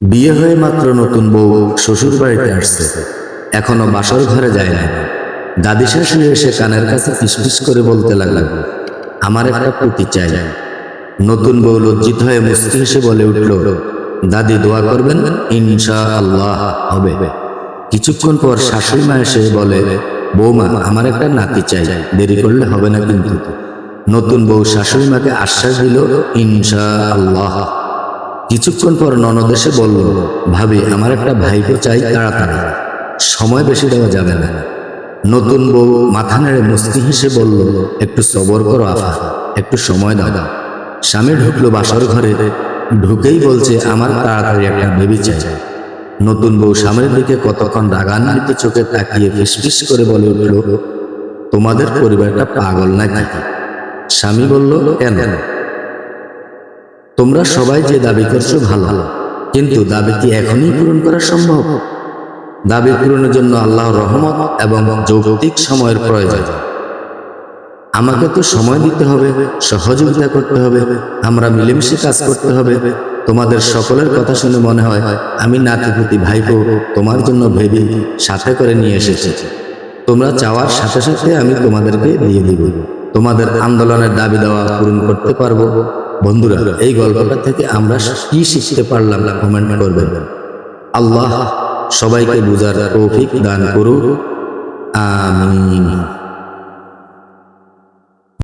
বিয়ে হয়ে মাত্র নতুন বউ শ্বশুর বাড়িতে আসছে। এখনও বাসর ঘরে যায় না দাদি শাশুড়ি এসে কানের কাছে ফিসফিস করে বলতে লাগল, আমার একটা পুতি চাই। নতুন বউ লজ্জিত হয়ে মুস্কি হেসে বলে উঠল, দাদি দোয়া করবেন ইনশা আল্লাহ হবে। কিছুক্ষণ পর শাশুড়ি মা এসে বলে, বৌমা, আমার একটা নাতি চাই, দেরি করলে হবে না কিন্তু। নতুন বউ শাশুড়ি মাকে আশ্বাস দিল ইনশা আল্লাহ কিছুক্ষণ পর ননদ এসে বলল, ভাবি, আমার একটা ভাইকে চাই, তাড়াতাড়ি। সময় বেশি দেওয়া যাবে না। নতুন বউ মাথা নেড়ে মুস্কি হেসে বলল, একটু সবর করো, আফা, একটু সময় দাও। স্বামী ঢুকলো বাসর ঘরে, ঢুকেই বলছে, আমার তাড়াতাড়ি একটা বেবি চাই। নতুন বউ স্বামীর দিকে কতক্ষণ রাগান্বিত চোখে তাকিয়ে ফিসফিস করে বলে উঠল, তোমাদের পরিবারটা পাগল নাকি? স্বামী বলল, কেন? তোমরা সবাই যে দাবি করছ ভালো, কিন্তু দাবি কি এখনই পূরণ করা সম্ভব? দাবি পূরণের জন্য আল্লাহর রহমত এবং যৌক্তিক সময়ের প্রয়োজন। আমাকে তো সময় দিতে হবে, সহযোগিতা করতে হবে, আমরা মিলেমিশে কাজ করতে হবে। তোমাদের সকলের কথা শুনে মনে হয়, আমি নাতিপুতি ভাইপো তোমার জন্য ভেবে সাথে করে নিয়ে এসেছি। তোমরা চাওয়ার সাথে সাথে আমি তোমাদেরকে দিয়ে দিব। তোমাদের আন্দোলনের দাবি দেওয়া পূরণ করতে পারব। বন্ধুরা, এই গল্পটা থেকে আমরা কি শিখতে পারলাম না কমেন্ট করবেন। আল্লাহ সবাইকে বুঝার তৌফিক দান করুন আমিন।